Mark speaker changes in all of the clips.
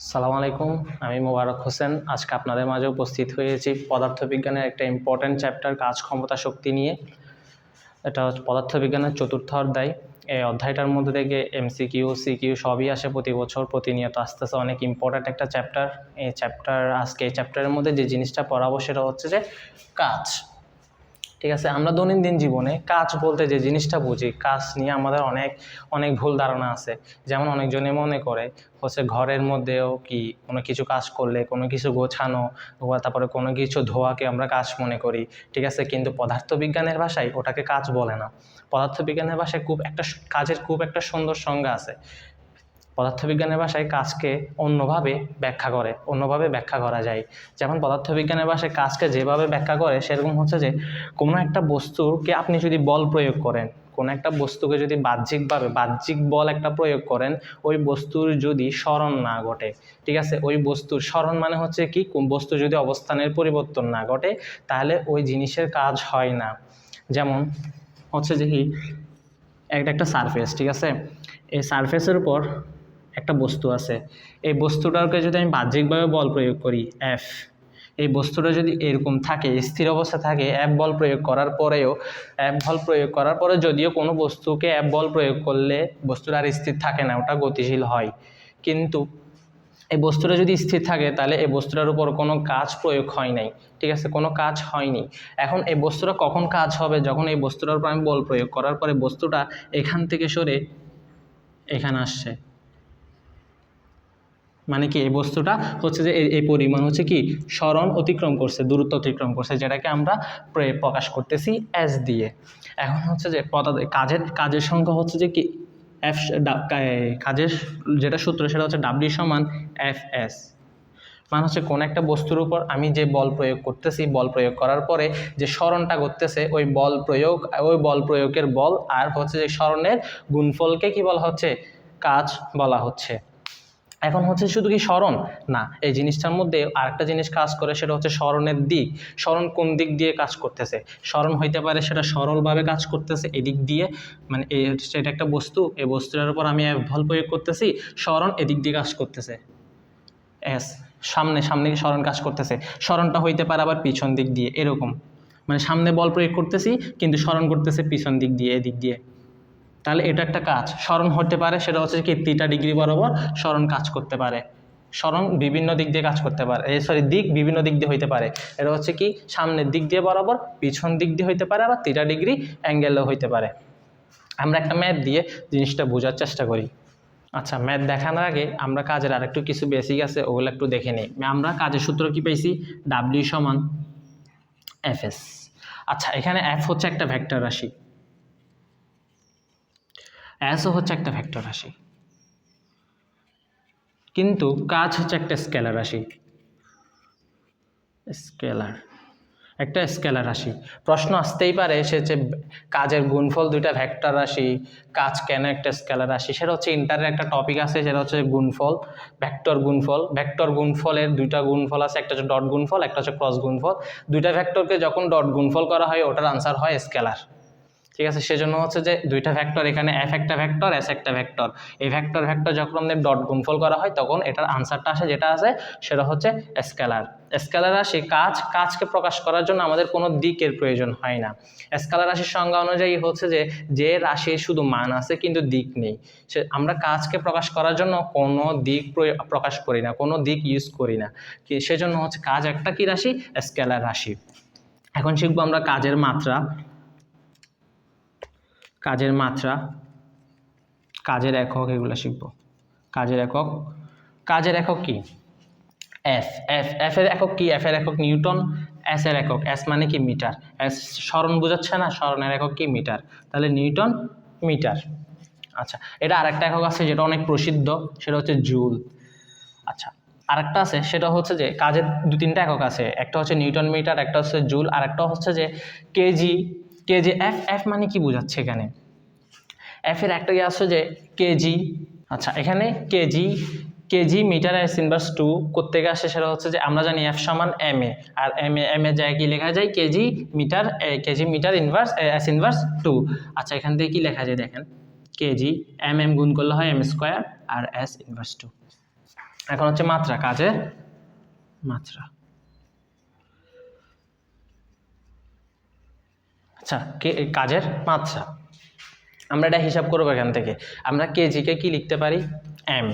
Speaker 1: সালাম আলাইকুম, আমি মোবারক হোসেন। আজকে আপনাদের মাঝে উপস্থিত হয়েছি পদার্থবিজ্ঞানের একটা ইম্পর্ট্যান্ট চ্যাপ্টার কাজ ক্ষমতা শক্তি নিয়ে। এটা হচ্ছে পদার্থবিজ্ঞানের চতুর্থ অধ্যায়। এই অধ্যায়টার মধ্যে থেকে এমসিকিউ সিকিউ সবই আসে প্রতি বছর, প্রতিনিয়ত আস্তে আস্তে অনেক ইম্পর্ট্যান্ট একটা চ্যাপ্টার এই চ্যাপ্টার আজকে এই চ্যাপ্টারের মধ্যে যে জিনিসটা পড়াবো সেটা হচ্ছে যে কাজ। ঠিক আছে? আমরা দৈনন্দিন জীবনে কাজ বলতে যে জিনিসটা বুঝি, কাজ নিয়ে আমাদের অনেক অনেক ভুল ধারণা আছে। যেমন অনেকজনে মনে করে, হচ্ছে ঘরের মধ্যেও কি কোনো কিছু কাজ করলে, কোনো কিছু গোছানো বা তারপরে কোনো কিছু ধোয়াকে আমরা কাজ মনে করি, ঠিক আছে? কিন্তু পদার্থবিজ্ঞানের ভাষায় ওটাকে কাজ বলে না। পদার্থবিজ্ঞানের ভাষায় খুব একটা কাজের খুব একটা সুন্দর সংজ্ঞা আছে। পদার্থবিজ্ঞানের ভাষায় কাজকে অন্যভাবে ব্যাখ্যা করে, অন্যভাবে ব্যাখ্যা করা যায়। যেমন পদার্থবিজ্ঞানের ভাষায় কাজকে যেভাবে ব্যাখ্যা করে, সেরকম হচ্ছে যে, কোনো একটা বস্তুকে আপনি যদি বল প্রয়োগ করেন, কোনো একটা বস্তুকে যদি বাহ্যিকভাবে, বাহ্যিক বল একটা প্রয়োগ করেন, ওই বস্তুর যদি স্মরণ না ঘটে, ঠিক আছে? ওই বস্তুর স্মরণ মানে হচ্ছে কি? বস্তু যদি অবস্থানের পরিবর্তন না ঘটে, তাহলে ওই জিনিসের কাজ হয় না। যেমন হচ্ছে যে কি? একটা একটা সারফেস ঠিক আছে? এই সারফেসের উপর একটা বস্তু আছে। এই বস্তুটাকে যদি আমি বাহ্যিকভাবে বল প্রয়োগ করি এফ এই বস্তুটা যদি এরকম থাকে, স্থির অবস্থা থাকে অ্যাপ বল প্রয়োগ করার পরেও অ্যাপ বল প্রয়োগ করার পরে যদিও কোনো বস্তুকে অ্যাপ বল প্রয়োগ করলে বস্তুটা আর স্থির থাকে না, ওটা গতিশীল হয়। কিন্তু এই বস্তুটা যদি স্থির থাকে, তাহলে এই বস্তুটার উপর কোনো কাজ প্রয়োগ হয় নাই। ঠিক আছে? কোনো কাজ হয়নি। এখন এই বস্তুটা কখন কাজ হবে? যখন এই বস্তুটার উপর আমি বল প্রয়োগ করার পরে বস্তুটা এখান থেকে সরে এখানে আসছে। মানে কি, এই বস্তুটা হচ্ছে যে এই- পরিমাণ হচ্ছে কি, স্মরণ অতিক্রম করছে, দূরত্ব অতিক্রম করছে, যেটাকে আমরা প্রে- প্রকাশ করতেছি এস দিয়ে। এখন হচ্ছে যে পদার্থ, কাজের কাজের সংখ্যা হচ্ছে যে কি, এফ কাজের যেটা সূত্র সেটা হচ্ছে ডাব্লিউ সমান এফ এস। মানে হচ্ছে কোন একটা বস্তুর উপর আমি যে বল প্রয়োগ করতেছি, বল প্রয়োগ করার পরে যে স্মরণটা করতেছে ওই বল প্রয়োগ, ওই বল প্রয়োগের বল আর হচ্ছে যে স্মরণের গুণফলকে কি বলা হচ্ছে, কাজ বলা হচ্ছে। এখন হচ্ছে শুধু কি স্মরণ? না, এই জিনিসটার মধ্যে আরেকটা জিনিস কাজ করে, সেটা হচ্ছে স্মরণের দিক। স্মরণ কোন দিক দিয়ে কাজ করতেছে? স্মরণ হইতে পারে সেটা সরলভাবে কাজ করতেছে, এদিক দিয়ে মানে এটা একটা বস্তু, এই বস্তুটার উপর আমি বল প্রয়োগ করতেছি, স্মরণ এদিক দিয়ে কাজ করতেছে। এস, সামনে সামনে স্মরণ কাজ করতেছে? স্মরণটা হইতে পারে আবার পিছন দিক দিয়ে, এরকম। মানে সামনে বল প্রয়োগ করতেছি, কিন্তু স্মরণ করতেছে পিছন দিক দিয়ে, এদিক দিয়ে। তাহলে এটা একটা কাজ। স্মরণ হতে পারে, সেটা হচ্ছে কি তিটা ডিগ্রি বরাবর স্মরণ কাজ করতে পারে। স্মরণ বিভিন্ন দিক দিয়ে কাজ করতে পারে সরি দিক বিভিন্ন দিক দিয়ে হইতে পারে। এটা হচ্ছে কি সামনের দিক দিয়ে বরাবর, পিছন দিক দিয়ে হইতে পারে, আবার তিটা ডিগ্রি অ্যাঙ্গেলও হইতে পারে। আমরা একটা ম্যাথ দিয়ে জিনিসটা বোঝার চেষ্টা করি। আচ্ছা ম্যাথ দেখানোর আগে আমরা কাজের আরেকটু কিছু বেসিক আছে, ওগুলো একটু দেখে নিই। আমরা কাজের সূত্র কি পেয়েছি ডাব্লিউ সমান এফ এস আচ্ছা এখানে এফ হচ্ছে একটা ভেক্টর রাশি। অ্যাসও হচ্ছে একটা ভেক্টর রাশি। কিন্তু কাজ হচ্ছে একটা স্কেলার রাশি। স্কেলার, একটা স্কেলার রাশি। প্রশ্ন আসতেই পারে, সে যে কাজের গুণফল দুইটা ভেক্টর রাশি, কাজ কেন একটা স্কেলার রাশি? সেটা হচ্ছে ইন্টারের একটা টপিক আছে, সেটা হচ্ছে গুণফল, ভেক্টর গুণফল। ভেক্টর গুণফলের দুইটা গুণফল আছে, একটা হচ্ছে ডট গুণফল, একটা হচ্ছে ক্রস গুণফল। দুইটা ভেক্টরকে যখন ডট গুণফল করা হয়, ওটার আনসার হয় স্কেলার। ঠিক আছে? সেজন্য হচ্ছে যে দুইটা ভেক্টর এখানে এফ একটা ভেক্টর এস একটা ভ্যাক্টর এই ভ্যাক্টর ভ্যাক্টর যখন আমাদের ডট গুণফল করা হয়, তখন এটার আনসারটা আসে, যেটা আছে সেটা হচ্ছে স্কেলার স্কেলার রাশি কাজ, কাজকে প্রকাশ করার জন্য আমাদের কোনো দিকের প্রয়োজন হয় না। স্কেলার রাশির সংজ্ঞা অনুযায়ী হচ্ছে যে যে রাশির শুধু মান আছে, কিন্তু দিক নেই। সে, আমরা কাজকে প্রকাশ করার জন্য কোনো দিক প্রকাশ করি না, কোনো দিক ইউজ করি না। সেজন্য হচ্ছে কাজ একটা কি রাশি? স্কেলার রাশি। এখন শিখব আমরা কাজের মাত্রা। কাজের মাত্রা, কাজের একক এগুলো শিখব। কাজের একক কাজের একক কি? এফ এফ এফ এর একক কি? এফ এর একক নিউটন এস এর একক এস মানে কি মিটার? এস স্মরণ বোঝাচ্ছে না? স্মরণের একক কি? মিটার। তাহলে নিউটন, মিটার। আচ্ছা এটা আরেকটা একক আছে যেটা অনেক প্রসিদ্ধ, সেটা হচ্ছে জুল। আচ্ছা আরেকটা আছে, সেটা হচ্ছে যে কাজের দু তিনটা একক আছে। একটা হচ্ছে নিউটন মিটার, একটা হচ্ছে জুল আর একটা হচ্ছে যে কেজি কেজি এফ এফ মানে কি বোঝাচ্ছে এখানে? এফ এর একটা কি আসছে যে কেজি আচ্ছা এখানে KG KG metre S inverse two করতে আসে সেটা হচ্ছে যে আমরা জানি এফ সমান এম এ, আর এম এ এম এ জায়গায় কি লেখা যায়? KG metre KG metre inverse S inverse two. আচ্ছা এখান থেকে কি লেখা যায় দেখেন? কেজি এম এম গুণ করলে হয় এম স্কোয়ার, আর এস ইনভার্স টু। এখন হচ্ছে মাত্রা, কাজের মাত্রা। আচ্ছা কে কাজের মাত্রা। আমরা এটা হিসাব করব এখান থেকে। আমরা কেজিকে কি লিখতে পারি? এম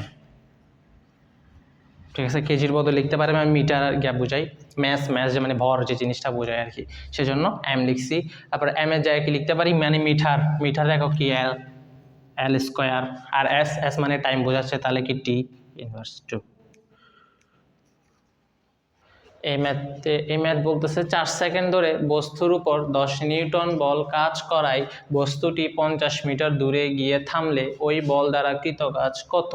Speaker 1: ঠিক আছে কেজির বদলে লিখতে পারি, আমি মিটার গ্যাপ বুঝাই। ম্যাস ম্যাস যে মানে ভর যে জিনিসটা বোঝায় আর কি। সেজন্য এম লিখছি। তারপর এম এর জায়গায় কি লিখতে পারি? মানে মিটার। মিটার দেখো কি? এল এল স্কোয়ার আর এস এস মানে টাইম বোঝাচ্ছে, তাহলে কি টি ইনভার্স টু এই ম্যাথে এই ম্যাথ বলতেছে চার সেকেন্ড ধরে বস্তুর উপর দশ নিউটন বল কাজ করায় বস্তুটি পঞ্চাশ মিটার দূরে গিয়ে থামলে ওই বল দ্বারা কৃত কাজ কত?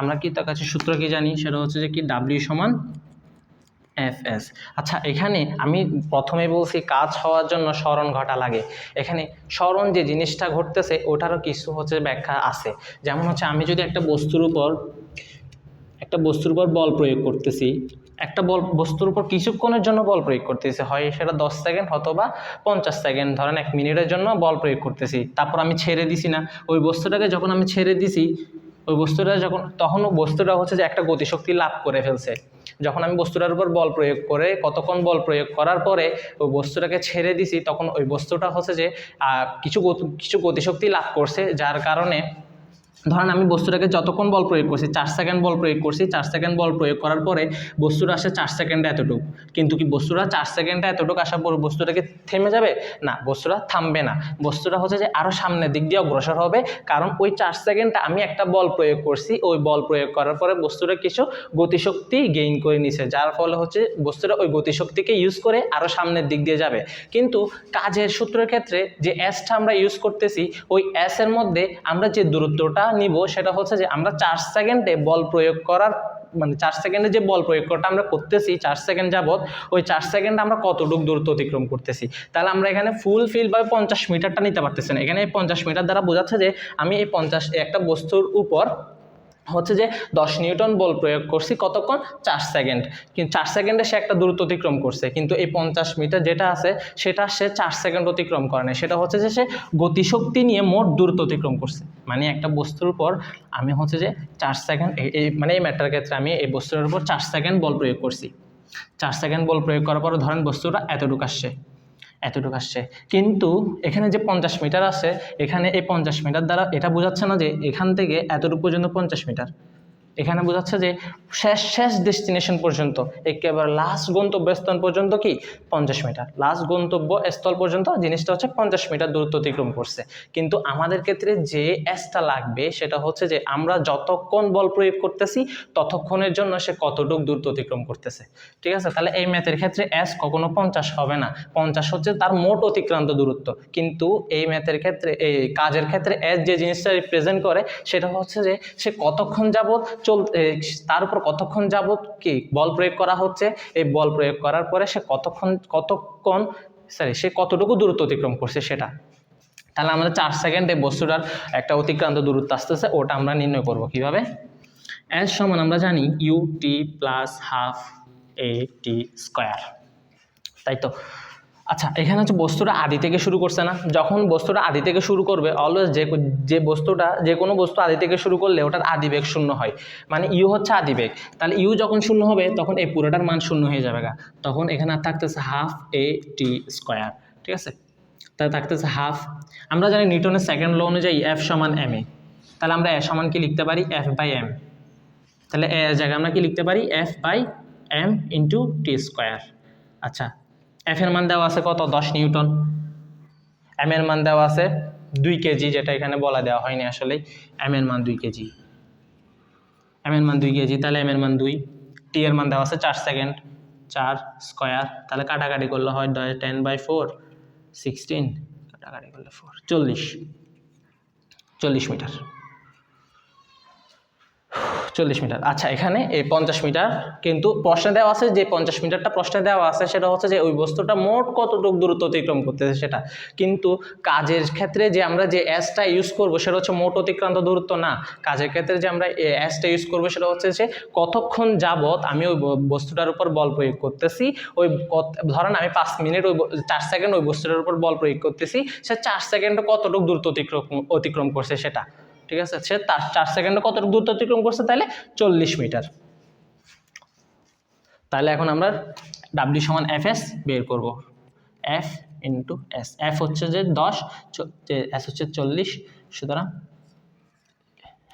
Speaker 1: আমরা কৃত কাজের সূত্র কি জানি? সেটা হচ্ছে যে কি? ডাব্লিউ সমান এফ এস আচ্ছা এখানে আমি প্রথমে বলছি কাজ হওয়ার জন্য স্মরণ ঘটা লাগে। এখানে স্মরণ যে জিনিসটা ঘটতেছে, ওটারও কিছু হচ্ছে ব্যাখ্যা আছে। যেমন হচ্ছে আমি যদি একটা বস্তুর উপর, একটা বস্তুর উপর বল প্রয়োগ করতেছি একটা বল, বস্তুর উপর কিছুক্ষণের জন্য বল প্রয়োগ করতেছি। হয় সেটা দশ সেকেন্ড অথবা পঞ্চাশ সেকেন্ড। ধরেন এক মিনিটের জন্য বল প্রয়োগ করতেছি। তারপর আমি ছেড়ে দিছি না। ওই বস্তুটাকে যখন আমি ছেড়ে দিছি, ওই বস্তুটা যখন, তখন বস্তুটা হচ্ছে যে একটা গতিশক্তি লাভ করে ফেলছে। যখন আমি বস্তুটার উপর বল প্রয়োগ করে, কতক্ষণ বল প্রয়োগ করার পরে ওই বস্তুটাকে ছেড়ে দিছি, তখন ওই বস্তুটা হচ্ছে যে কিছু কিছু গতিশক্তি লাভ করছে, যার কারণে ধরেন আমি বস্তুটাকে যতক্ষণ বল প্রয়োগ করছি, চার সেকেন্ড বল প্রয়োগ করছি, চার সেকেন্ড বল প্রয়োগ করার পরে বস্তুটা আসে চার সেকেন্ডে এতটুকু। কিন্তু কি বস্তুটা চার সেকেন্ডে এতটুকু আসার পর বস্তুটাকে থেমে যাবে? না, বস্তুটা থামবে না। বস্তুটা হচ্ছে যে আরও সামনের দিক দিয়ে অগ্রসর হবে। কারণ ওই চার সেকেন্ডটা আমি একটা বল প্রয়োগ করছি, ওই বল প্রয়োগ করার পরে বস্তুটা কিছু গতিশক্তি গেইন করে নিছে। যার ফলে হচ্ছে বস্তুটা ওই গতিশক্তিকে ইউজ করে আরও সামনের দিক দিয়ে যাবে। কিন্তু কাজের সূত্রের ক্ষেত্রে যে অ্যাসটা আমরা ইউজ করতেছি, ওই অ্যাসের মধ্যে আমরা যে দূরত্বটা নিব সেটা হচ্ছে যে আমরা চার সেকেন্ডে বল প্রয়োগ করার মানে চার সেকেন্ডে যে বল প্রয়োগ করাটা আমরা করতেছি, চার সেকেন্ড যাবত ওই চার সেকেন্ডে আমরা কতটুকু দূরত্ব অতিক্রম করতেছি? তাহলে আমরা এখানে ফুল ফিল বা পঞ্চাশ মিটারটা নিতে পারতেছি না। এখানে এই পঞ্চাশ মিটার দ্বারা বোঝাচ্ছে যে আমি এই পঞ্চাশ, একটা বস্তুর উপর হচ্ছে যে দশ নিউটন বল প্রয়োগ করছি কতক্ষণ? চার সেকেন্ড। কিন্তু চার সেকেন্ডে সে একটা দূরত্ব অতিক্রম করছে। কিন্তু এই পঞ্চাশ মিটার যেটা আছে, সেটা সে চার সেকেন্ড অতিক্রম করে না সেটা হচ্ছে যে সে গতিশক্তি নিয়ে মোট দূরত্ব অতিক্রম করছে। মানে একটা বস্তুর উপর আমি হচ্ছে যে চার সেকেন্ড এই মানে এই ম্যাটার ক্ষেত্রে আমি এই বস্তুর উপর চার সেকেন্ড বল প্রয়োগ করছি। চার সেকেন্ড বল প্রয়োগ করার পর ধরেন বস্তুটা এতটুকু আসছে। এতটুকু আসছে। কিন্তু এখানে যে পঞ্চাশ মিটার আছে, এখানে এই পঞ্চাশ মিটার দ্বারা এটা বোঝাচ্ছে না যে এখান থেকে এতটুকু পর্যন্ত পঞ্চাশ মিটার। এখানে বোঝাচ্ছে যে শেষ শেষ ডেস্টিনেশন পর্যন্ত, একেবারে লাস্ট গন্তব্যস্থল পর্যন্ত কি? পঞ্চাশ মিটার লাস্ট গন্তব্য স্থল পর্যন্ত জিনিসটা হচ্ছে পঞ্চাশ মিটার দূরত্ব অতিক্রম করছে। কিন্তু আমাদের ক্ষেত্রে যে এসটা লাগবে, সেটা হচ্ছে যে আমরা যতক্ষণ বল প্রয়োগ করতেছি, ততক্ষণের জন্য সে কতটুক দূরত্ব অতিক্রম করতেছে। ঠিক আছে? তাহলে এই ম্যাথের ক্ষেত্রে এস কখনো পঞ্চাশ হবে না। পঞ্চাশ হচ্ছে তার মোট অতিক্রান্ত দূরত্ব। কিন্তু এই ম্যাথের ক্ষেত্রে, এই কাজের ক্ষেত্রে এস যে জিনিসটা রিপ্রেজেন্ট করে, সেটা হচ্ছে যে সে কতক্ষণ যাবত চল তার উপর কতক্ষণ যাবত কি বল প্রয়োগ করা হচ্ছে? এই বল প্রয়োগ করার পরে সে কতক্ষণ কতক্ষণ সরি সে কতটুকু দূরত্ব অতিক্রম করছে সেটা। তাহলে আমাদের চার সেকেন্ডে বস্তুটার একটা অতিক্রান্ত দূরত্ব আসতেছে, ওটা আমরা নির্ণয় করব কীভাবে? এস সমান আমরা জানি U T plus half A T square তাই তো? আচ্ছা এখানে হচ্ছে বস্তুটা আদি থেকে শুরু করছে না? যখন বস্তুটা আদি থেকে শুরু করবে অলওয়েজ যে যে বস্তুটা, যে কোনো বস্তু আদি থেকে শুরু করলে ওটার আদিবেগ শূন্য হয়। মানে ইউ হচ্ছে আদিবেগ তাহলে ইউ যখন শূন্য হবে, তখন এই পুরোটার মান শূন্য হয়ে যাবে গা। তখন এখানে আর থাকতেছে হাফ এ টি স্কোয়ার ঠিক আছে? তাহলে থাকতেছে হাফ আমরা জানি নিউটনের সেকেন্ড ল অনুযায়ী এফ সমান এম এ তাহলে আমরা এ সমান কি লিখতে পারি? এফ বাই এম তাহলে এ জায়গায় আমরা কি লিখতে পারি? F by M into T square আচ্ছা এফ এর মান দেওয়া আছে কত? দশ নিউটন। এম এর মান দেওয়া আছে দুই কেজি, যেটা এখানে বলা দেওয়া হয়নি আসলে এম এর মান দুই কেজি। এম এর মান দুই কেজি, তাহলে এম এর মান দুই। টি এর মান দেওয়া আছে চার সেকেন্ড। চার স্কোয়ার, তাহলে কাটাকাটি করলে হয় টেন বাই ফোর, সিক্সটিন। কাটাকাটি করলে ফোর, চল্লিশ। চল্লিশ মিটার। চল্লিশ মিটার। আচ্ছা এখানে এই পঞ্চাশ মিটার কিন্তু প্রশ্নে দেওয়া আছে, যে পঞ্চাশ মিটারটা প্রশ্নে দেওয়া আছে সেটা হচ্ছে যে ওই বস্তুটা মোট কতটুকু দূরত্ব অতিক্রম করতেছে সেটা। কিন্তু কাজের ক্ষেত্রে যে আমরা যে অ্যাসটা ইউজ করব সেটা হচ্ছে মোট অতিক্রান্ত দূরত্ব না। কাজের ক্ষেত্রে যে আমরা অ্যাসটা ইউজ করব সেটা হচ্ছে যে কতক্ষণ যাবত আমি ওই বস্তুটার উপর বল প্রয়োগ করতেছি, ওই ধরেন আমি পাঁচ মিনিট ওই চার সেকেন্ড ওই বস্তুটার উপর বল প্রয়োগ করতেছি, সে চার সেকেন্ডে কতটুকু দূরত্ব অতিক্রম অতিক্রম করছে সেটা। ঠিক আছে? সে তার চার সেকেন্ডে কত দূরত্ব অতিক্রম করছে তাহলে? চল্লিশ মিটার। তাহলে এখন আমরা ডাব্লিউ সমান এফ এস বের করব। এফ ইন্টু এস এফ হচ্ছে যে দশ এস হচ্ছে চল্লিশ, সুতরাং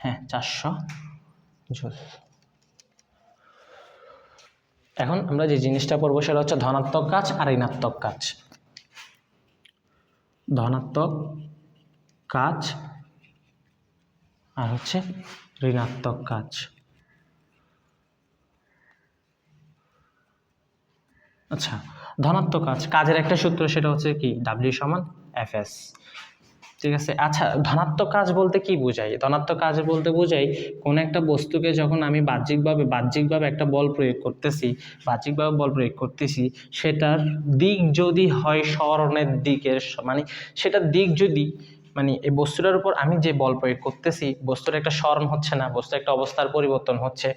Speaker 1: হ্যাঁ চারশো জুল। এখন আমরা যে জিনিসটা পড়ব সেটা হচ্ছে ধনাত্মক কাজ আর ঋণাত্মক কাজ। ধনাত্মক কাজ আর হচ্ছে ঋণাত্মক কাজ। আচ্ছা ধনাত্মক কাজ, কাজের একটা সূত্র সেটা হচ্ছে কি? ডাব্লিউ সমান এফ এস ঠিক আছে? আচ্ছা ধনাত্মক কাজ বলতে কি বোঝাই? ধনাত্মক কাজ বলতে বোঝাই, কোনো একটা বস্তুকে যখন আমি বাহ্যিকভাবে বাহ্যিকভাবে একটা বল প্রয়োগ করতেছি, বাহ্যিকভাবে বল প্রয়োগ করতেছি, সেটার দিক যদি হয় স্মরণের দিকের মানে সেটার দিক যদি মানে এই বস্তুটার উপর আমি যে বল প্রয়োগ করতেছি, বস্তুর একটা স্মরণ হচ্ছে না, বস্তুর একটা অবস্থার পরিবর্তন হচ্ছে।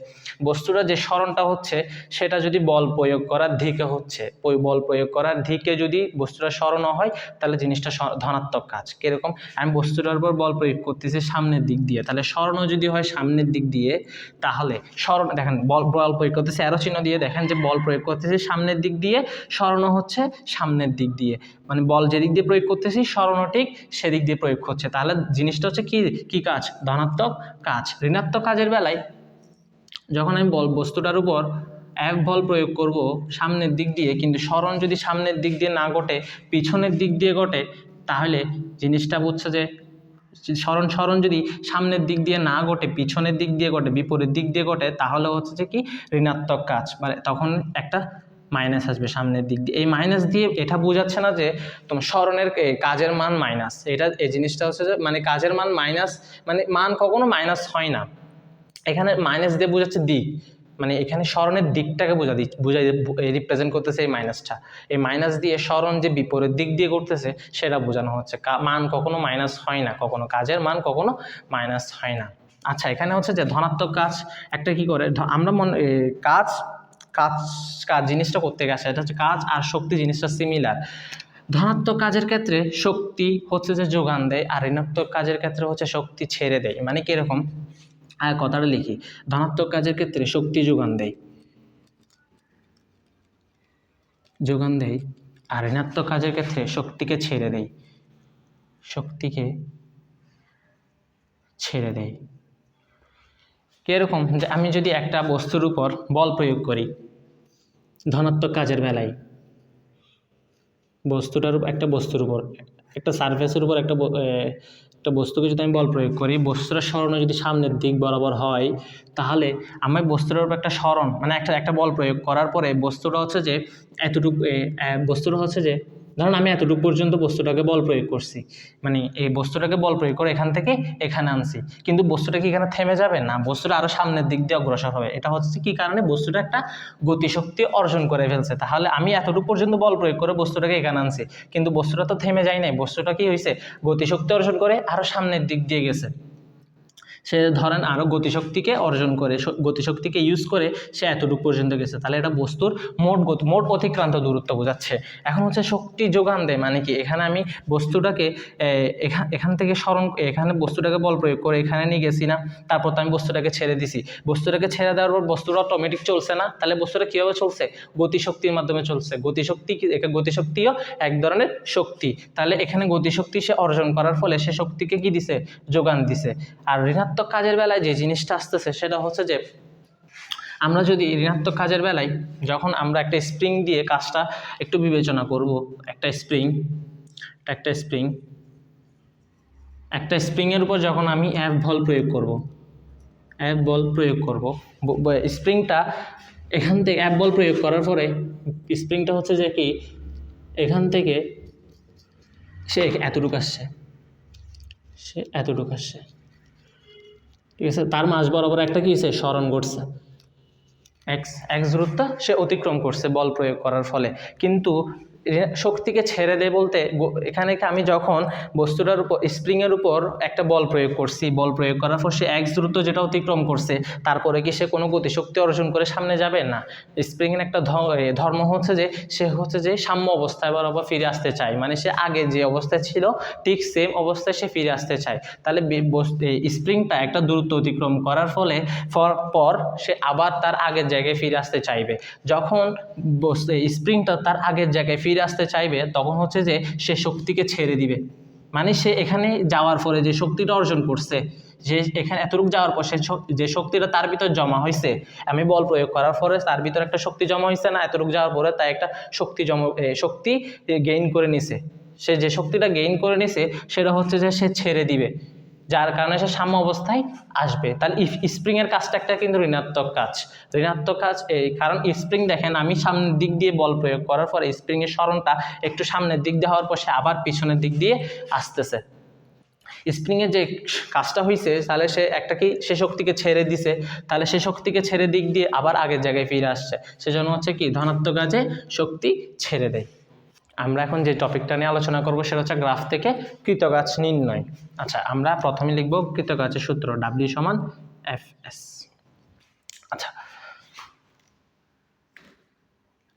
Speaker 1: বস্তুটা যে স্মরণটা হচ্ছে, সেটা যদি বল প্রয়োগ করার দিকে হচ্ছে ওই বল প্রয়োগ করার দিকে যদি বস্তুটা স্মরণও হয়, তাহলে জিনিসটা ধনাত্মক কাজ। কীরকম? আমি বস্তুটার উপর বল প্রয়োগ করতেছি সামনের দিক দিয়ে। তাহলে স্মরণও যদি হয় সামনের দিক দিয়ে, তাহলে স্মরণ, দেখেন, বল বল প্রয়োগ করতেছি অ্যারো চিহ্ন দিয়ে, দেখেন যে বল প্রয়োগ করতেছি সামনের দিক দিয়ে, স্মরণও হচ্ছে সামনের দিক দিয়ে। মানে বল যেদিক দিয়ে প্রয়োগ করতেছি, স্মরণও ঠিক, সেদিক দিয়ে প্রয়োগ হচ্ছে তাহলে জিনিসটা হচ্ছে কি কি কাজ? ধনাত্মক কাজ। ঋণাত্মক কাজের বেলায় যখন আমি বল, বস্তুটার উপর এক বল প্রয়োগ করব সামনের দিক দিয়ে, কিন্তু স্মরণ যদি সামনের দিক দিয়ে না ঘটে, পিছনের দিক দিয়ে ঘটে, তাহলে জিনিসটা বুঝছে যে স্মরণ স্মরণ যদি সামনের দিক দিয়ে না ঘটে, পিছনের দিক দিয়ে ঘটে, বিপরীত দিক দিয়ে ঘটে, তাহলে হচ্ছে যে কি? ঋণাত্মক কাজ। মানে তখন একটা মাইনাস আসবে সামনের দিক দিয়ে। এই মাইনাস দিয়ে এটা বোঝাচ্ছে না যে তোমার স্মরণের কাজের মান মাইনাস। এটা, এই জিনিসটা হচ্ছে যে মানে কাজের মান মাইনাস মানে মান কখনো মাইনাস হয় না। এখানে মাইনাস দিয়ে বোঝাচ্ছে দিক। মানে এখানে স্মরণের দিকটাকে বোঝা দি বোঝাই রিপ্রেজেন্ট করতেছে এই মাইনাসটা। এই মাইনাস দিয়ে স্মরণ যে বিপরীত দিক দিয়ে করতেছে সেটা বোঝানো হচ্ছে। মান কখনো মাইনাস হয় না, কখনো কাজের মান কখনো মাইনাস হয় না। আচ্ছা এখানে হচ্ছে যে ধনাত্মক কাজ, একটা কি করে আমরা মনে কাজ কাজ কাজ জিনিসটা করতে গেছে এটা হচ্ছে কাজ আর শক্তি জিনিসটা সিমিলার ধনাত্মক কাজের ক্ষেত্রে শক্তি হচ্ছে যে যোগান দেয়, আর ঋণাত্মক কাজের ক্ষেত্রে হচ্ছে শক্তি ছেড়ে দেয় মানে কীরকম? আর কথাটা লিখি। ধনাত্মক কাজের ক্ষেত্রে শক্তি যোগান দেয়। যোগান দেয়, আর ঋণাত্মক কাজের ক্ষেত্রে শক্তিকে ছেড়ে দেয়। শক্তিকে ছেড়ে দেয়। কীরকম? যে আমি যদি একটা বস্তুর উপর বল প্রয়োগ করি ধনাত্মক কাজের বেলায় বস্তুটার একটা বস্তুর উপর, একটা সারফেসের উপর একটা একটা বস্তুকে যদি আমি বল প্রয়োগ করি, বস্তুটার স্মরণে যদি সামনের দিক বরাবর হয়, তাহলে আমি বস্তুটার উপর একটা স্মরণ মানে একটা একটা বল প্রয়োগ করার পরে বস্তুটা হচ্ছে যে, এতটুকু বস্তুটা হচ্ছে যে ধরুন আমি এতটুকু পর্যন্ত বস্তুটাকে বল প্রয়োগ করছি। মানে এই বস্তুটাকে বল প্রয়োগ করে এখান থেকে এখানে আনছি। কিন্তু বস্তুটা কি এখানে থেমে যাবে? না, বস্তুটা আরও সামনের দিক দিয়ে অগ্রসর হবে। এটা হচ্ছে কি কারণে? বস্তুটা একটা গতিশক্তি অর্জন করে ফেলছে। তাহলে আমি এতটুকু পর্যন্ত বল প্রয়োগ করে বস্তুটাকে এখানে আনছি। কিন্তু বস্তুটা তো থেমে যায় নাই। বস্তুটা কি হয়েছে গতিশক্তি অর্জন করে আরও সামনের দিক দিয়ে গেছে। সে ধরেন আরও গতিশক্তিকে অর্জন করে গতিশক্তিকে ইউজ করে সে এতটুকু পর্যন্ত গেছে। তাহলে এটা বস্তুর মোট গতি, মোট অতিক্রান্ত দূরত্ব বোঝাচ্ছে। এখন হচ্ছে শক্তি যোগান দেয় মানে কি? এখানে আমি বস্তুটাকে এখান থেকে স্মরণ, এখানে বস্তুটাকে বল প্রয়োগ করে এখানে নিয়ে গেছি না, তারপর তো আমি বস্তুটাকে ছেড়ে দিছি। বস্তুটাকে ছেড়ে দেওয়ার পর বস্তুটা অটোমেটিক চলছে না? তাহলে বস্তুটা কীভাবে চলছে? গতিশক্তির মাধ্যমে চলছে। গতিশক্তি একে গতিশক্তিও এক ধরনের শক্তি। তাহলে এখানে গতিশক্তি সে অর্জন করার ফলে সে শক্তিকে কি দিছে? যোগান দিছে। আর ঋণাত্মক কাজের বেলায় যে জিনিসটা আসতেছে সেটা হচ্ছে যে আমরা যদি ঋণাত্মক কাজের বেলায় যখন আমরা একটা স্প্রিং দিয়ে কাজটা একটু বিবেচনা করব, একটা স্প্রিং একটা স্প্রিং, একটা স্প্রিংয়ের উপর যখন আমি অ্যাপ বল প্রয়োগ করব অ্যাপ বল প্রয়োগ করব স্প্রিংটা এখান থেকে অ্যাপ বল প্রয়োগ করার পরে স্প্রিংটা হচ্ছে যে কি, এখান থেকে সে এতটুকু আসছে, সে এতটুকু আসছে। ঠিক আছে? তার মাঝ বরাবর একটা কি হয়েছে? স্মরণ ঘটছে। এক্স এক্স দূরত্ব সে অতিক্রম করছে বল প্রয়োগ করার ফলে। কিন্তু শক্তিকে ছেড়ে দেয় বলতে এখানে আমি যখন বস্তুটার উপর, স্প্রিংয়ের উপর একটা বল প্রয়োগ করছি, বল প্রয়োগ করার পর সে এক্স দ্রুত যেটা অতিক্রম করছে, তারপরে কি সে কোনো গতিশক্তি অর্জন করে সামনে যাবে? না। স্প্রিংয়ের একটা ধর্ম হচ্ছে যে, সে হচ্ছে যে সাম্য অবস্থায় বরাবর ফিরে আসতে চায়। মানে সে আগে যে অবস্থায় ছিল, ঠিক সেম অবস্থায় সে ফিরে আসতে চায়। তাহলে স্প্রিংটা একটা দূরত্ব অতিক্রম করার ফলে পর সে আবার তার আগের জায়গায় ফিরে আসতে চাইবে। যখন স্প্রিংটা তার আগের জায়গায় ফিরে আসতে চাইবে, তখন হচ্ছে যে সে শক্তিকে ছেড়ে দিবে। মানে সে এখানে যাওয়ার পরে যে শক্তিটা অর্জন করছে, যে এখানে এতটুকু যাওয়ার পর সে যে শক্তিটা তার ভিতর জমা হয়েছে আমি বল প্রয়োগ করার পরে তার ভিতর একটা শক্তি জমা হয়েছে না, এতটুকু যাওয়ার পরে তাই একটা শক্তি জমা শক্তি গেইন করে নিছে। সে যে শক্তিটা গেইন করে নিছে, সেটা হচ্ছে যে সে ছেড়ে দিবে। যার কারণে সে সাম্য অবস্থায় আসবে। তাহলে ইফ স্প্রিংয়ের কাজটা একটা কিন্তু ঋণাত্মক কাজ। ঋণাত্মক কাজ এই কারণ স্প্রিং দেখেন, আমি সামনের দিক দিয়ে বল প্রয়োগ করার পরে স্প্রিংয়ের স্মরণটা একটু সামনের দিক দিয়ে হওয়ার পর সে আবার পিছনের দিক দিয়ে আসতেছে। স্প্রিংয়ের যে কাজটা হয়েছে তাহলে সে একটা কি, সে শক্তিকে ছেড়ে দিছে। তাহলে সে শক্তিকে ছেড়ে দিক দিয়ে আবার আগের জায়গায় ফিরে আসছে। সেজন্য হচ্ছে কি, ধনাত্মক কাজে শক্তি ছেড়ে দেয়। আমরা এখন যে টপিকটা নিয়ে আলোচনা করব সেটা হচ্ছে গ্রাফ থেকে কৃতগাছ নির্ণয়। আচ্ছা আমরা প্রথমে লিখব কৃতগাছের সূত্র ডাব্লিউ সমান এফ এস আচ্ছা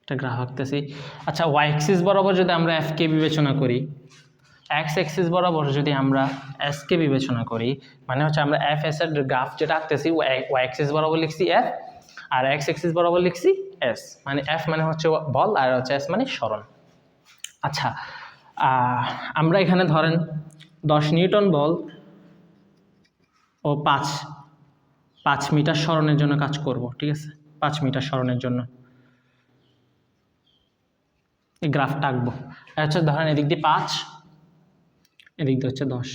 Speaker 1: একটা গ্রাফ আঁকতেছি। আচ্ছা ওয়াই এক্সিস বরাবর যদি আমরা এফ কে বিবেচনা করি এক্স এক্সিস বরাবর যদি আমরা এস কে বিবেচনা করি মানে হচ্ছে আমরা এফ এস এর গ্রাফ যেটা আঁকতেছি ওয়াই এক্সিস বরাবর লিখছি এফ আর এক্স এক্সিস বরাবর লিখছি এস মানে এফ মানে হচ্ছে বল, আর হচ্ছে এস মানে সরণ। আচ্ছা আমরা এখানে ধরেন দশ নিউটন বল ও পাঁচ পাঁচ মিটার স্মরণের জন্য কাজ করব, ঠিক আছে? পাঁচ মিটার স্মরণের জন্য। এই গ্রাফটা আঁকবো। হচ্ছে ধরেন এদিক দিয়ে পাঁচ, এদিক দিয়ে হচ্ছে দশ।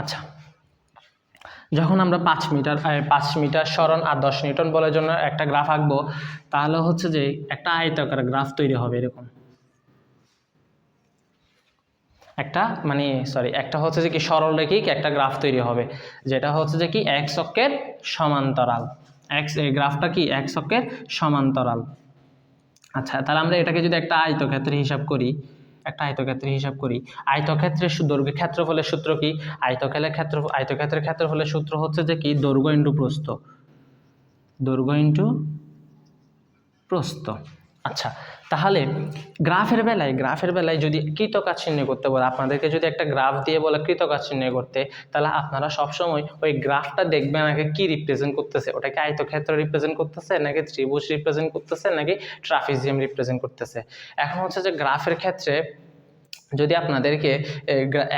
Speaker 1: আচ্ছা যখন আমরা পাঁচ মিটার পাঁচ মিটার স্মরণ আর দশ নিউটন বলের জন্য একটা গ্রাফ আঁকবো, তাহলে হচ্ছে যে একটা আয়তাকার গ্রাফ তৈরি হবে এরকম। একটা মানে সরি একটা হচ্ছে যে কি সরল রেখিক, একটা গ্রাফ তৈরি হবে। যেটা হচ্ছে যে কি এক অক্ষের সমান্তরাল। এক্স এই গ্রাফটা কি এক অক্ষের সমান্তরাল। আচ্ছা তাহলে আমরা এটাকে যদি একটা আয়তক্ষেত্রে হিসাব করি, একটা আয়তক্ষেত্রে হিসাব করি। আয়তক্ষেত্রের দৈর্ঘ্য ক্ষেত্রফলের সূত্র কি? আয়তক্ষেত্রের ক্ষেত্র, আয়তক্ষেত্রের ক্ষেত্রফলের সূত্র হচ্ছে যে কি? দৈর্ঘ্য ইন্টু প্রস্থ। দৈর্ঘ্য ইন্টু প্রস্থ। আচ্ছা তাহলে গ্রাফের বেলায় গ্রাফের বেলায় যদি কৃতকাজ চিহ্ন করতে বলে, আপনাদেরকে যদি একটা গ্রাফ দিয়ে বলে কৃতকাজ চিহ্ন করতে, তাহলে আপনারা সবসময় ওই গ্রাফটা দেখবেন আগে কি রিপ্রেজেন্ট করতেছে? ওটাকে আয়তক্ষেত্র রিপ্রেজেন্ট করতেছে, নাকি ত্রিভুজ রিপ্রেজেন্ট করতেছে, নাকি ট্রাফিজিয়াম রিপ্রেজেন্ট করতেছে? এখন হচ্ছে যে গ্রাফের ক্ষেত্রে যদি আপনাদেরকে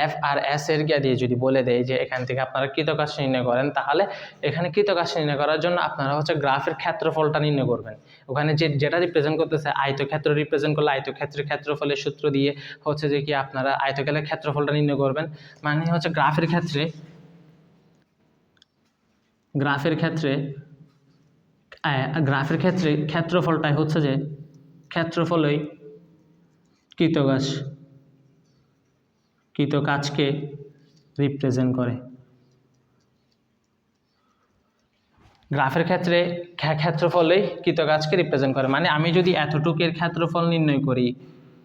Speaker 1: এফ আর এস এর গিয়া দিয়ে যদি বলে দেয় যে এখান থেকে আপনারা কৃতকাজ নির্ণয় করেন, তাহলে এখানে কৃতকাজ নির্ণয় করার জন্য আপনারা হচ্ছে গ্রাফের ক্ষেত্রফলটা নির্ণয় করবেন। ওখানে যে যেটা রিপ্রেজেন্ট করতেছে, আয়তক্ষেত্র রিপ্রেজেন্ট করলে আয়তক্ষেত্রের ক্ষেত্রফলের সূত্র দিয়ে হচ্ছে যে কি আপনারা আয়তকালের ক্ষেত্রফলটা নির্ণয় করবেন। মানে হচ্ছে গ্রাফের ক্ষেত্রে গ্রাফের ক্ষেত্রে গ্রাফের ক্ষেত্রে ক্ষেত্রফলটাই হচ্ছে যে ক্ষেত্রফলই কৃতগাছ কৃত কাজকে রিপ্রেজেন্ট করে। গ্রাফের ক্ষেত্রে ক্ষে- ক্ষেত্রফলেই কৃত কাজকে রিপ্রেজেন্ট করে। মানে আমি যদি এতটুকের ক্ষেত্রফল নির্ণয় করি,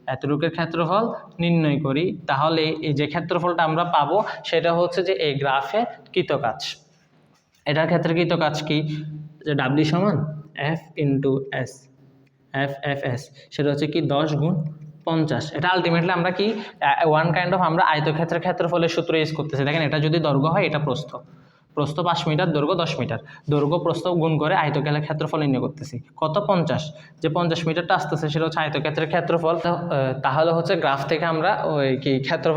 Speaker 1: এতটুকের ক্ষেত্রফল নির্ণয় করি, তাহলে এই যে ক্ষেত্রফলটা আমরা পাবো, সেটা হচ্ছে যে এই গ্রাফে কৃত কাজ এটার ক্ষেত্রে কৃত কাজ কি? যে ডাব্লিউ সমান F into S F F S সেটা হচ্ছে কি দশ গুণ পঞ্চাশ। এটা আলটিমেটলি আমরা কি ওয়ান কাইন্ড অফ আমরা আয়তক্ষেত্রের ক্ষেত্রফলের সূত্র ইউজ করতেছি। দেখেন এটা যদি দৈর্ঘ্য হয়, এটা প্রস্থ। প্রস্থ পাঁচ মিটার, দৈর্ঘ্য দশ মিটার। দৈর্ঘ্য, প্রস্থ গুণ করে আয়তক্ষেত্রের ক্ষেত্রফল নির্ণয় করতেছি। কত? পঞ্চাশ। যে পঞ্চাশ মিটারটা আসতেছে সেটা হচ্ছে আয়তক্ষেত্রের ক্ষেত্রফল। তাহলে হচ্ছে গ্রাফ থেকে আমরা ওই কি ক্ষেত্র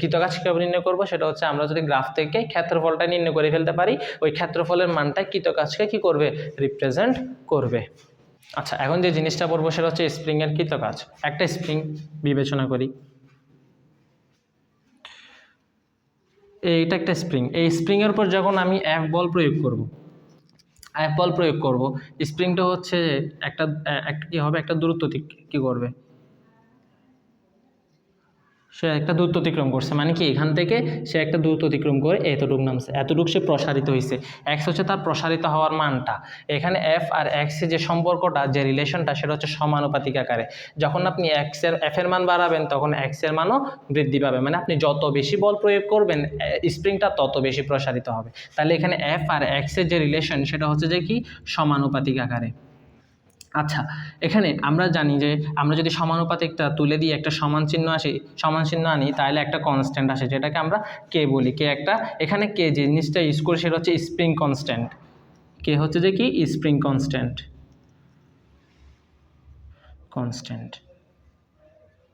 Speaker 1: কৃতকাজ কীভাবে নির্ণয় করব? সেটা হচ্ছে আমরা যদি গ্রাফ থেকে ক্ষেত্রফলটা নির্ণয় করে ফেলতে পারি, ওই ক্ষেত্রফলের মানটা কৃতকাজকে কি করবে? রিপ্রেজেন্ট করবে। আচ্ছা এখন যে জিনিসটা পড়ব সেটা হচ্ছে স্প্রিংয়ের কৃতকাজ। একটা স্প্রিং বিবেচনা করি। এইটা একটা স্প্রিং এই স্প্রিংয়ের উপর যখন আমি এক বল প্রয়োগ করব, এক বল প্রয়োগ করব স্প্রিংটা হচ্ছে একটা একটা কী হবে? একটা দূরত্ব কী করবে? সে একটা দূরত্ব অতিক্রম করছে। মানে কি? এখান থেকে সে একটা দূরত্ব অতিক্রম করে এতটুক নামছে। এতটুক সে প্রসারিত হয়েছে। এক্স হচ্ছে তার প্রসারিত হওয়ার মানটা। এখানে এফ আর এক্সের যে সম্পর্কটা, যে রিলেশনটা, সেটা হচ্ছে সমানুপাতিক আকারে। যখন আপনি এক্সের এফের মান বাড়াবেন, তখন এক্সের মানও বৃদ্ধি পাবে। মানে আপনি যত বেশি বল প্রয়োগ করবেন স্প্রিংটা তত বেশি প্রসারিত হবে। তাহলে এখানে এফ আর এক্সের যে রিলেশন, সেটা হচ্ছে যে কি? সমানুপাতিক আকারে। আচ্ছা এখানে আমরা জানি যে আমরা যদি সমানুপাতিকটা তুলে দিয়ে একটা সমান চিহ্ন আসি, সমান চিহ্ন আনি, তাহলে একটা কনস্ট্যান্ট আসে, যেটাকে আমরা কে বলি। কে একটা, এখানে কে যে জিনিসটা ইউজ করি সেটা হচ্ছে স্প্রিং কনস্ট্যান্ট কে হচ্ছে যে কি? স্প্রিং কনস্ট্যান্ট কনস্ট্যান্ট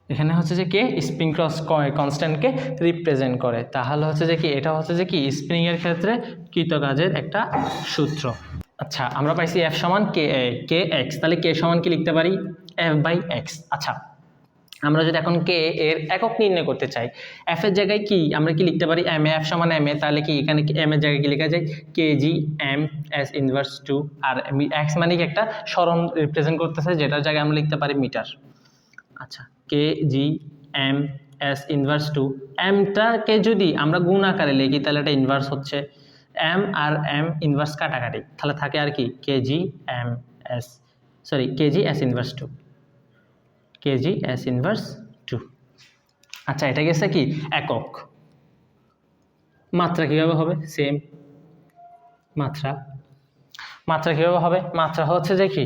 Speaker 1: এখানে হচ্ছে যে কে স্প্রিং ক্রস কনস্ট্যান্টকে রিপ্রেজেন্ট করে। তাহলে হচ্ছে যে কি? এটা হচ্ছে যে কি? স্প্রিংয়ের ক্ষেত্রে কৃতকাজের একটা সূত্র। আচ্ছা আমরা পাইছি এফ সমান কে কে এক্স তাহলে কে সমান কি লিখতে পারি? এফ বাই এক্স আচ্ছা। আমরা যদি এখন কে এর একক নির্ণয় করতে চাই এফ এর জায়গায় কি? আমরা কি লিখতে পারি? এম এফ সমান এম এ, তাহলে কি এখানে এম এর জায়গায় কি লেখা যায়? K G M S inverse two আর এক্স মানে কি একটা স্মরণ রিপ্রেজেন্ট করতেছে, যেটার জায়গায় আমরা লিখতে পারি মিটার আচ্ছা K G M S inverse two এমটাকে যদি আমরা গুণ আকারে লিখি, তাহলে এটা ইনভার্স হচ্ছে। এম আর এম ইনভার্স কাটাকাটি। তাহলে থাকে আর কি? KG M S sorry KG S inverse two KG S inverse two আচ্ছা এটা গেছে কি? একক। মাত্রা কীভাবে হবে? সেম মাত্রা। মাত্রা কীভাবে হবে? মাত্রা হচ্ছে যে কি?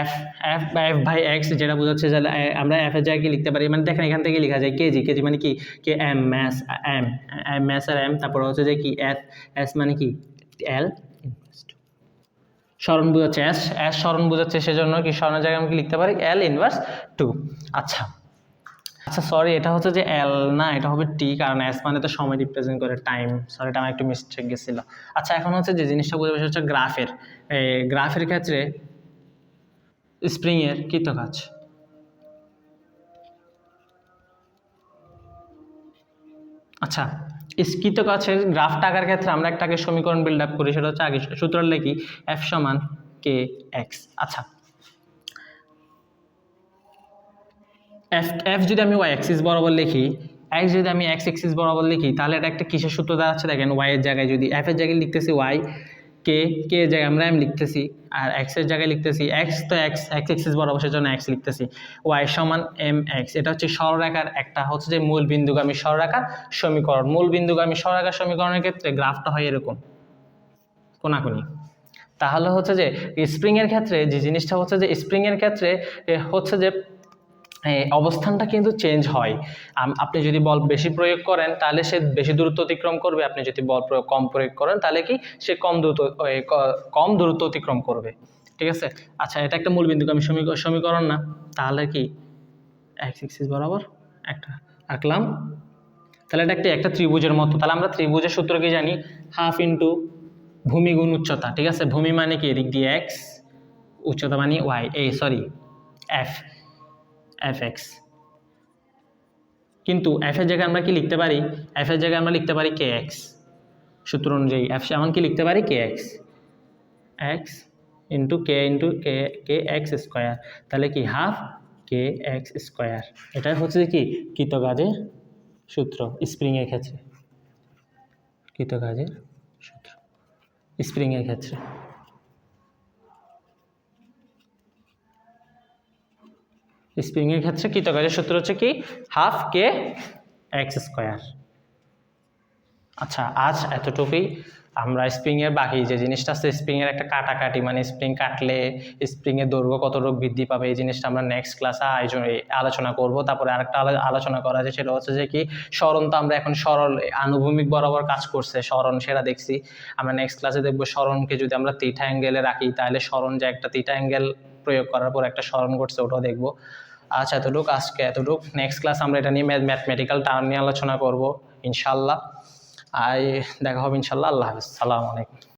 Speaker 1: এফ এফ বা এফ বাই এক্স যেটা বোঝাচ্ছে যে আমরা এফ এর জায়গায় কি লিখতে পারি। মানে দেখেন এখান থেকে লেখা যায় কেজি কেজি মানে কি? K M mass M M mass আর এম তারপর হচ্ছে যে কি? এফ এস মানে কি? এল স্মরণ বোঝাচ্ছে এস এস স্মরণ বোঝাচ্ছে সেজন্য কি স্মরণের জায়গায় আমি কি লিখতে পারি? এল ইনভার্স টু আচ্ছা। আচ্ছা সরি এটা হচ্ছে যে এল না, এটা হবে টি কারণ এস মানে তো সময় রিপ্রেজেন্ট করে টাইম সরি এটা আমার একটু মিস্টেক গেছিল। আচ্ছা এখন হচ্ছে যে জিনিসটা বোঝা হচ্ছে গ্রাফের। গ্রাফের ক্ষেত্রে স্প্রিংয়ের কৃত কাজ। আচ্ছা স্কৃত কাছের গ্রাফ টাকার ক্ষেত্রে আমরা একটা আগে সমীকরণ বিল্ড আপ করি, সেটা হচ্ছে আগে সূত্র লিখি এফ সমান কে এক্স আচ্ছা এফ এফ যদি আমি ওয়াই অ্যাক্সিস বরাবর লিখি এক্স যদি আমি এক্স অ্যাক্সিস বরাবর লিখি, তাহলে এটা একটা কিসের সূত্র দাঁড়াচ্ছে দেখেন? ওয়াই এর জায়গায় যদি এফ এর জায়গায় লিখতেছি ওয়াই কে কে এর জায়গায় আমরা এম লিখতেছি, আর এক্সের জায়গায় লিখতেছি এক্স তো এক্স এক্স এক্সিস বরাবর সেজন্য এক্স লিখতেছি। ওয়াই সমান এম এক্স এটা হচ্ছে সরলরেখার একটা হচ্ছে যে মূল বিন্দুগামী সরলরেখার সমীকরণ। মূল বিন্দুগামী সরলরেখার সমীকরণের ক্ষেত্রে গ্রাফটা হয় এরকম, কোনাকুনি। তাহলে হচ্ছে যে স্প্রিংয়ের ক্ষেত্রে যে জিনিসটা হচ্ছে যে স্প্রিংয়ের ক্ষেত্রে হচ্ছে যে অবস্থানটা কিন্তু চেঞ্জ হয়। আপনি যদি বল বেশি প্রয়োগ করেন, তাহলে সে বেশি দূরত্ব অতিক্রম করবে। আপনি যদি বল প্রয়োগ কম প্রয়োগ করেন, তাহলে কি সে কম দূরত্ব কম দূরত্ব অতিক্রম করবে। ঠিক আছে? আচ্ছা এটা একটা মূলবিন্দুগামী আমি সমীকরণ না। তাহলে কি এক্স এক্সিস বরাবর একটা আঁকলাম। তাহলে এটা একটা একটা ত্রিভুজের মতো। তাহলে আমরা ত্রিভুজের সূত্র কি জানি? হাফ ইন্টু ভূমি গুণ উচ্চতা। ঠিক আছে? ভূমি মানে কি? এদিক দিয়ে এক্স উচ্চতা মানে ওয়াই এই সরি এফ এফ এক্স কিন্তু এফ এর জায়গায় আমরা কি লিখতে পারি? এফ এর জায়গায় আমরা লিখতে পারি কে এক্স সূত্র অনুযায়ী এফ এমন কি লিখতে পারি? K X X into K into K K X square তাহলে কি হাফ কে এক্স স্কোয়ার এটাই হচ্ছে কি? কৃতকাজের সূত্র স্প্রিংয়ের ক্ষেত্রে। কৃতকাজের সূত্র স্প্রিংয়ের ক্ষেত্রে। স্প্রিংয়ের ক্ষেত্রে কৃতকাজের সূত্র হচ্ছে কি? হাফ কে এক্স স্কোয়ার আচ্ছা আজ এতটুকুই। আমরা স্প্রিংয়ের বাকি যে জিনিসটা আছে স্প্রিংয়ের একটা কাটাকাটি মানে স্প্রিং কাটলে স্প্রিংয়ের দৈর্ঘ্য কতটুকু বৃদ্ধি পাবে, এই জিনিসটা আমরা নেক্সট ক্লাসে আয়োজন আলোচনা করব। তারপরে আরেকটা আলো- আলোচনা করা আছে, সেটা হচ্ছে যে কি, স্মরণ তো আমরা এখন সরল আনুভূমিক বরাবর কাজ করছে, স্মরণ সেটা দেখছি। আমরা নেক্সট ক্লাসে দেখব স্মরণকে যদি আমরা তিঠা অ্যাঙ্গেলে রাখি, তাহলে স্মরণ যে একটা তিঠা অ্যাঙ্গেল প্রয়োগ করার পর একটা স্মরণ ঘটছে, ওটাও দেখব। আচ্ছা এতটুকু আজকে, এতটুকু নেক্সট ক্লাস আমরা এটা নিয়ে ম্যাথমেটিক্যাল টার্ম নিয়ে আলোচনা করব, ইনশাল্লাহ। আর দেখা হবে ইনশাল্লাহ, আল্লাহ হাফিজ। সালাম আলাইকুম।